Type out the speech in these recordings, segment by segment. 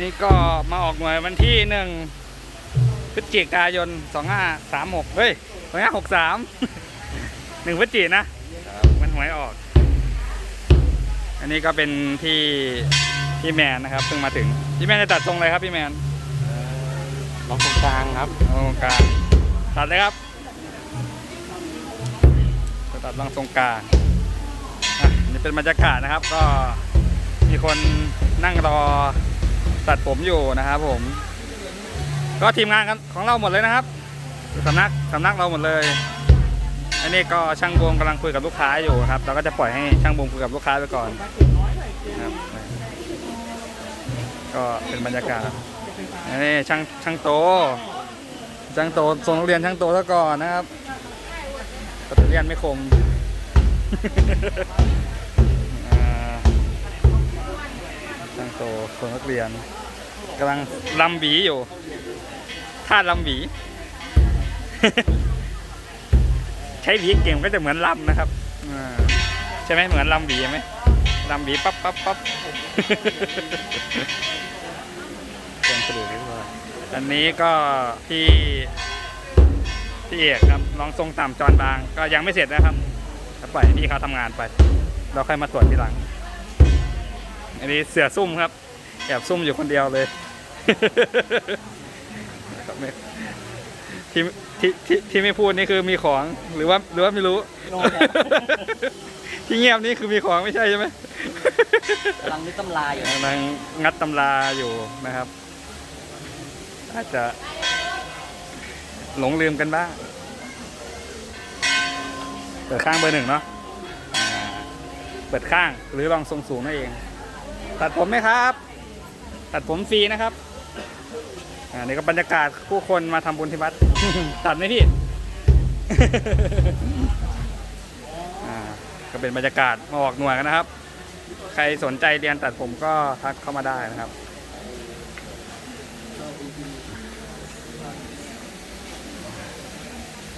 นี่ก็มาออกหน่วยวันที่หนึ่งพฤศจิกายนสองห้าสามหกเฮ้ยสองห้าหกสามหนึ่งพฤศจินะมันหวยออก อันนี้ก็เป็นที่พี่แมนนะครับเพิ่งมาถึง พี่แมนจะตัดทรงอะไรครับพี่แมนลองตรงกลางครับตรงกลางตัดเลยครับจะตัดลองตรงกลางอะอันนี่เป็นบรรยากาศนะครับ ก็มีคนนั่งรอ ตัดผมอยู่นะครับผม ก็ทีมงานของเราหมดเลยนะครับสำนักสำนักเราหมดเลยอันนี้ก็ช่างบวงกำลังคุยกับลูกค้าอยู่ครับ เราก็จะปล่อยให้ช่างบวงคุยกับลูกค้าไปก่อนครับก็เป็นบรรยากาศน,นี่ช่างช่างโตช่างโตส่งนักเรียนช่างโตซะก่อนนะครับก็เรียนไม่คม ตส่งนักเรียนกำลังลำหวีอยู่ท่าลำหวี ใช้หวีเก่งก็จะเหมือนลำนะครับใช่ไหมเหมือนลำหวีไหมลำหวีปั๊บปั๊บปั๊บเสียงสะดุดเรียบร้อยอันนี้ก็พี่พี่เอกครับน้องทรงต่ำจอนบาง ก็ยังไม่เสร็จนะครับปล่อยพี่เขาทำงานไป เราค่อยมาตรวจทีหลัง อันนี้เสือซุ่มครับ แอบซุ่มอยู่คนเดียวเลยครับไม่ที่ที่ที่ที่ไม่พูดนี่คือมีของหรือว่าหรือว่าไม่รู้ ที่เงียบนี่คือมีของไม่ใช่ใช่ไหมกำลังนึกตำราอยู่กำลังงัดตำราอยู่นะครับ อาจจะ หลงลืมกันบ้างเปิดข้างเบอร์หนึ่งเนาะอ่าเปิดข้างหรือลองทรงสูงนั่นเอง ตัดผมไหมครับ ตัดผมฟรีนะครับอ่านี่ก็บรรยากาศผู้คนมาทำบุญที่วัด ตัดไหมพี่อ่าก็เป็นบรรยากาศมาออกหน่วยกันนะครับ ใครสนใจเรียนตัดผมก็ทักเข้ามาได้นะครับ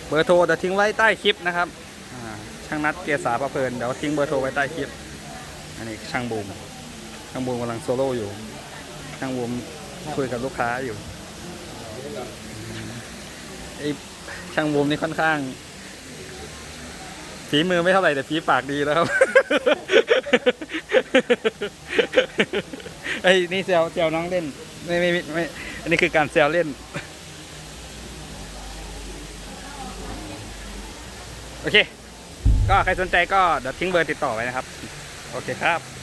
เบอร์โทรจะทิ้งไว้ใต้คลิปนะครับช่างนัดเกียรสาประเพลินเดี๋ยวทิ้งเบอร์โทรไว้ใต้คลิป อันนี้ช่างบูม ช่างบูมกำลังโซโล่อยู่ช่างบูมคุยกับลูกค้าอยู่ไอช่างบูมนี่ค่อนข้างฝีมือไม่เท่าไหร่แต่ฝีปากดีแล้วครับไอ้นี่แซวแซวน้องเล่นไม่ไม่ไม่ไม่อันนี้คือการแซวเล่น โอเค ก็ใครสนใจก็เดี๋ยวทิ้งเบอร์ติดต่อไว้นะครับ โอเคครับ